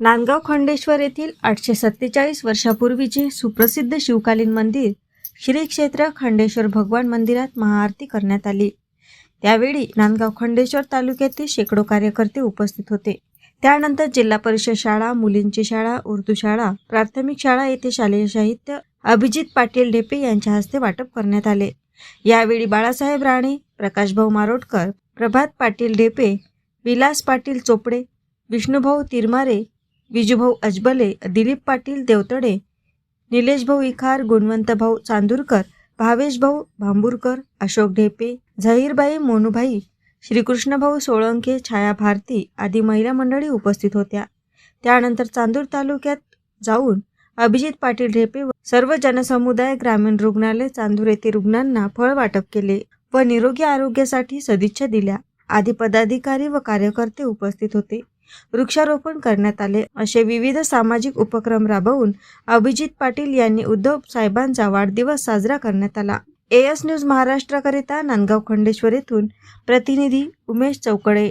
नांदगाव खंडेश्वर येथील आठशे सत्तेचाळीस वर्षापूर्वीचे सुप्रसिद्ध शिवकालीन मंदिर श्री क्षेत्र खंडेश्वर भगवान मंदिरात महाआरती करण्यात आली. त्यावेळी नांदगाव खंडेश्वर तालुक्यातील शेकडो कार्यकर्ते उपस्थित होते. त्यानंतर जिल्हा परिषद शाळा मुलींची शाळा उर्दू शाळा प्राथमिक शाळा येथे शालेय साहित्य अभिजित पाटील ढेपे यांच्या हस्ते वाटप करण्यात आले. यावेळी बाळासाहेब राणे प्रकाशभाऊ मारोटकर प्रभात पाटील ढेपे विलास पाटील चोपडे विष्णुभाऊ तिरमारे विजूभाऊ अजबले दिलीप पाटील देवतडे निलेशभाऊ इखार गुणवंतभाऊ चांदूरकर भावेशभाऊ भांबूरकर अशोक ढेपे झहीरबाई मोनूभाई श्रीकृष्णभाऊ सोळंके छाया भारती आदी महिला मंडळी उपस्थित होत्या. त्यानंतर चांदूर तालुक्यात जाऊन अभिजित पाटील ढेपे व सर्व जनसमुदाय ग्रामीण रुग्णालय चांदूर येथे रुग्णांना फळ वाटप केले व निरोगी आरोग्यासाठी सदिच्छा दिल्या. आदी पदाधिकारी व कार्यकर्ते उपस्थित होते. वृक्षारोपण करण्यात आले. असे विविध सामाजिक उपक्रम राबवून अभिजित पाटील यांनी उद्धव साहेबांचा वाढदिवस साजरा करण्यात आला. एएस न्यूज महाराष्ट्राकरिता नांदगाव खंडेश्वर येथून प्रतिनिधी उमेश चौकडे.